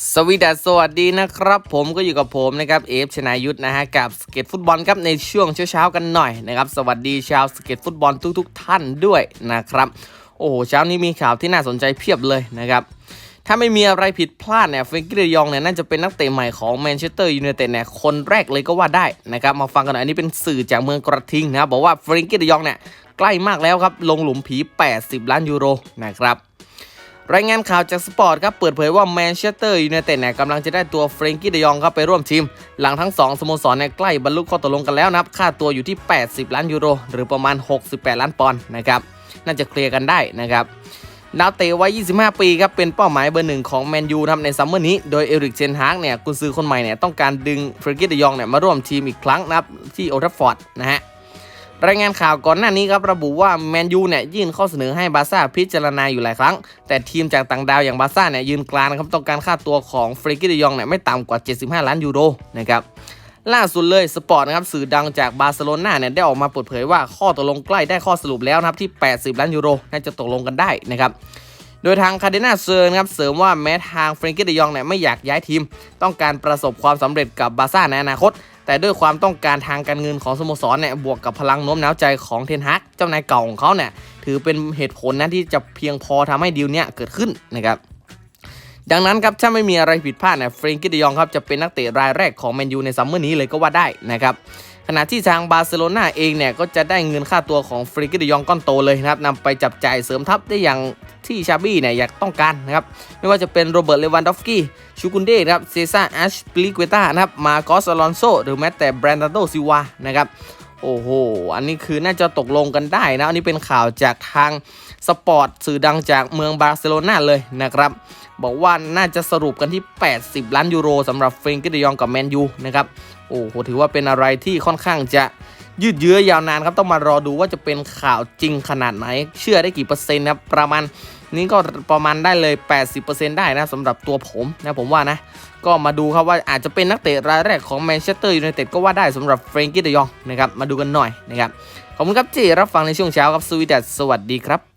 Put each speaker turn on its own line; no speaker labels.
สวีดัสสวัสดีนะครับ ผมก็อยู่กับผมนะครับเอฟชนายุทธนะฮะกับสเก็ตฟุตบอลครับในช่วงเช้าๆกันหน่อยนะครับสวัสดีชาวสเก็ตฟุตบอลทุก ๆ ท่านด้วยนะครับ โอ้โหเช้านี้มีข่าวที่น่าสนใจเพียบเลยนะครับถ้าไม่มีอะไรผิดพลาดเนี่ยเฟรนกี้เดยองเนี่ยน่าจะเป็นนักเตะใหม่ของแมนเชสเตอร์ยูไนเต็ดเนี่ยคนแรกเลยก็ว่าได้นะครับมาฟังกันหน่อยอันนี้เป็นสื่อจากเมืองกระทิงนะบบอกว่าเฟรนกี้เดยองเนี่ยใกล้มากแล้วครับลงหลุมผี 80 ล้านยูโรนะครับ รายงานข่าวจากสปอร์ตครับเปิดเผยว่าแมนเชสเตอร์ยูไนเต็ดเนี่ยกำลังจะได้ตัวเฟรนกี้เดยองครับไปร่วมทีม หลังทั้ง 2สโมสรเนี่ยใกล้บรรลุข้อตกลงกันแล้วนะครับ ค่าตัวอยู่ที่ 80 ล้านยูโร หรือประมาณ 68 ล้านปอนด์นะครับ น่าจะเคลียร์กันได้นะครับดาวเตะวัย 25 ปีครับ เป็นเป้าหมายเบอร์หนึ่งของแมนยูทำในซัมเมอร์นี้ โดยเอริกเชนฮากเนี่ยกุนซือคนใหม่เนี่ยต้องการดึงเฟรนกี้เดยองเนี่ยมาร่วมทีมอีกครั้งนะครับที่โอทัฟฟอร์ดนะฮะ รายงานข่าวก่อนหน้านี้ครับระบุว่าแมนยูเนี่ยยื่นข้อเสนอให้บาซ่าพิจารณาอยู่หลายครั้ง แต่ทีมจากต่างดาวอย่างบาซ่าเนี่ยยืนกรานครับต้องการค่าตัวของเฟรกิเดยองเนี่ยไม่ต่ำกว่า 75 ล้านยูโรนะครับล่าสุดเลยสปอร์ตนะครับสื่อดังจากบาร์เซโลนาเนี่ยได้ออกมาเปิดเผยว่าข้อตกลงใกล้ได้ข้อสรุปแล้วนะครับที่ 80 ล้านยูโรน่าจะตกลงกันได้นะครับ โดยทางคาเดนาเซอร์นะครับเสริมว่าแม้ทางเฟรนกี้เดยองเนี่ยไม่อยากย้ายทีม ต้องการประสบความสำเร็จกับบาร์ซ่าในอนาคต แต่ด้วยความต้องการทางการเงินของสโมสรเนี่ยบวกกับพลังโน้มน้าวใจของเทนฮักเจ้านายเก่าของเขาเนี่ยถือเป็นเหตุผลนะที่จะเพียงพอทำให้ดีลเนี้ยเกิดขึ้นนะครับดังนั้นครับถ้าไม่มีอะไรผิดพลาดเนี่ยเฟรนกี้เดยองครับจะเป็นนักเตะรายแรกของแมนยูในซัมเมอร์นี้เลยก็ว่าได้นะครับ ณะที่ทางบาร์เซโลนาเองเนี่ยก็จะได้เงินค่าตัวของฟรนกี้เดยองก้อนโตเลยนะครับนำไปจับจ่ายเสริมทัพได้อย่างที่ชาบี้เนี่ยอยากต้องการนะครับไม่ว่าจะเป็นโรเบิร์ตเลวันดอฟสกี้ชูกุนเด้ครับเซซ่าแอชปลิเกต้านะครับมาโกสอลอนโซหรือแม้แต่แบรนดาโดซิวานะครับ โอ้โห อันนี้คือน่าจะตกลงกันได้นะ อันนี้เป็นข่าวจากทางสปอร์ตสื่อดังจากเมืองบาร์เซโลนาเลยนะครับ บอกว่าน่าจะสรุปกันที่ 80 ล้านยูโรสำหรับเฟรนกี้เดยองกับแมนยูนะครับ โอ้โห ถือว่าเป็นอะไรที่ค่อนข้างจะ ยืดเยื้อยาวนานครับต้องมารอดูว่าจะเป็นข่าวจริงขนาดไหน เชื่อได้กี่เปอร์เซ็นต์นะครับประมาณนี้ก็ประมาณได้เลย 80%ได้นะสำหรับตัวผมนะผมว่านะ ก็มาดูครับว่าอาจจะเป็นนักเตะรายแรกของแมนเชสเตอร์ยูไนเต็ดก็ว่าได้สำหรับเฟรนกี้เดยองนะครับมาดูกันหน่อยนะครับขอบคุณครับที่รับฟังในช่วงเช้าครับสวีดัสสวัสดีครับ